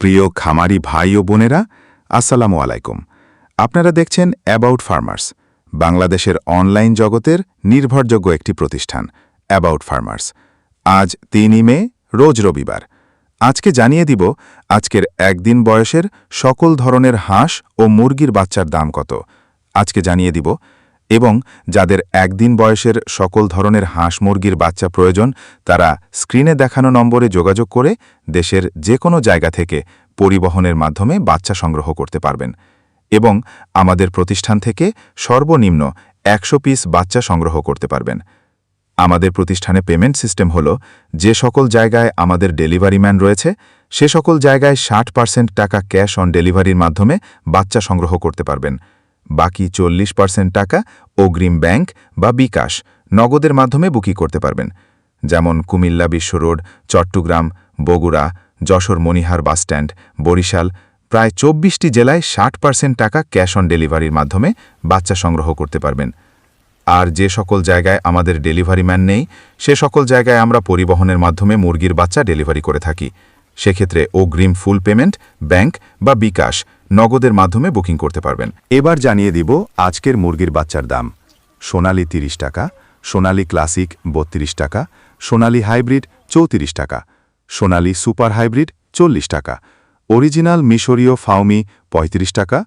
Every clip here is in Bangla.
প্রিয় খামারি ভাই ও বোনেরা, আসসালামু আলাইকুম। আপনারা দেখছেন অ্যাবাউট ফার্মার্স বাংলাদেশের অনলাইন জগতের নির্ভরযোগ্য একটি প্রতিষ্ঠান অ্যাবাউট ফার্মার্স আজ তিনই মে, রোজ রবিবার। আজকে জানিয়ে দিব, আজকের একদিন বয়সের সকল ধরনের হাঁস ও মুরগির বাচ্চার দাম কত। আজকে জানিয়ে দিব এবং যাদের একদিন বয়সের সকল ধরনের হাঁস মুরগির বাচ্চা প্রয়োজন, তারা স্ক্রিনে দেখানো নম্বরে যোগাযোগ করে দেশের যে কোনো জায়গা থেকে পরিবহনের মাধ্যমে বাচ্চা সংগ্রহ করতে পারবেন। এবং আমাদের প্রতিষ্ঠান থেকে সর্বনিম্ন একশো পিস বাচ্চা সংগ্রহ করতে পারবেন। আমাদের প্রতিষ্ঠানে পেমেন্ট সিস্টেম হল, যে সকল জায়গায় আমাদের ডেলিভারি ম্যান রয়েছে, সে সকল জায়গায় ষাট পার্সেন্ট টাকা ক্যাশ অন ডেলিভারির মাধ্যমে বাচ্চা সংগ্রহ করতে পারবেন। বাকি চল্লিশ পার্সেন্ট টাকা অগ্রিম ব্যাংক বা বিকাশ নগদের মাধ্যমে বুকিং করতে পারবেন। যেমন Cumilla Bishwa road, Chattogram, Bogura, Jashore Monihar bus stand Barishal প্রায় চব্বিশটি জেলায় ষাট পার্সেন্ট টাকা ক্যাশ অন ডেলিভারির মাধ্যমে বাচ্চা সংগ্রহ করতে পারবেন। আর যে সকল জায়গায় আমাদের ডেলিভারি ম্যান নেই, সে সকল জায়গায় আমরা পরিবহনের মাধ্যমে মুরগির বাচ্চা ডেলিভারি করে থাকি। সেক্ষেত্রে অগ্রিম ফুল পেমেন্ট ব্যাংক বা বিকাশ নগদের মাধ্যমে বুকিং করতে পারবেন। এবার জানিয়ে দিব আজকের মুরগির বাচ্চার দাম। সোনালি ৩০ টাকা, সোনালি ক্লাসিক বত্রিশ টাকা, সোনালি হাইব্রিড চৌত্রিশ টাকা, সোনালি সুপার হাইব্রিড চল্লিশ টাকা অরিজিনাল মিশরীয় ফাউমি ৩৫ টাকা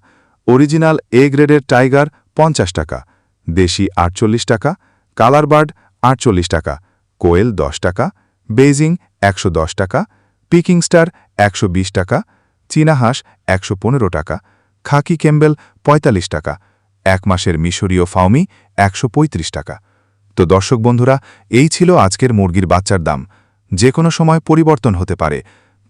অরিজিনাল এ গ্রেডের টাইগার পঞ্চাশ টাকা, দেশি আটচল্লিশ টাকা কালার বার্ড আটচল্লিশ টাকা, কোয়েল দশ টাকা বেইজিং একশো দশ টাকা পিকিং স্টার একশো বিশ টাকা চীনা হাঁস একশো পনেরো টাকা খাকি কেম্বেল ৪৫ টাকা, এক মাসের মিশরীয় ফাউমি একশো পঁয়ত্রিশ টাকা। তো দর্শক বন্ধুরা, এই ছিল আজকের মুরগির বাচ্চার দাম। যে কোনো সময় পরিবর্তন হতে পারে।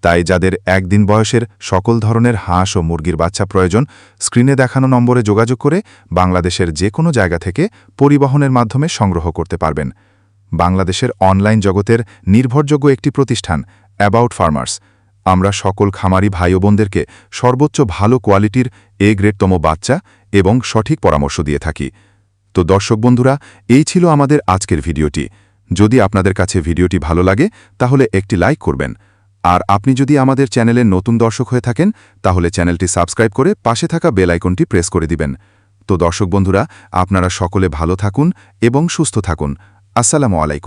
তাই যাদের একদিন বয়সের সকল ধরনের হাঁস ও মুরগির বাচ্চা প্রয়োজন, স্ক্রিনে দেখানো নম্বরে যোগাযোগ করে বাংলাদেশের যে কোনো জায়গা থেকে পরিবহনের মাধ্যমে সংগ্রহ করতে পারবেন। বাংলাদেশের অনলাইন জগতের নির্ভরযোগ্য একটি প্রতিষ্ঠান অ্যাবাউট ফার্মার্স আমরা সকল খামারি ভাই বোনদেরকে সর্বোচ্চ ভালো কোয়ালিটির এ গ্রেডতম বাচ্চা এবং সঠিক পরামর্শ দিয়ে থাকি। তো দর্শক বন্ধুরা, এই ছিল আমাদের আজকের ভিডিওটি। যদি আপনাদের কাছে ভিডিওটি ভালো লাগে, তাহলে একটি লাইক করবেন। আর আপনি যদি আমাদের চ্যানেলের নতুন দর্শক হয়ে থাকেন, তাহলে চ্যানেলটি সাবস্ক্রাইব করে পাশে থাকা বেল আইকনটি প্রেস করে দিবেন। তো দর্শক বন্ধুরা, আপনারা সকলে ভালো থাকুন এবং সুস্থ থাকুন। আসসালামু আলাইকুম।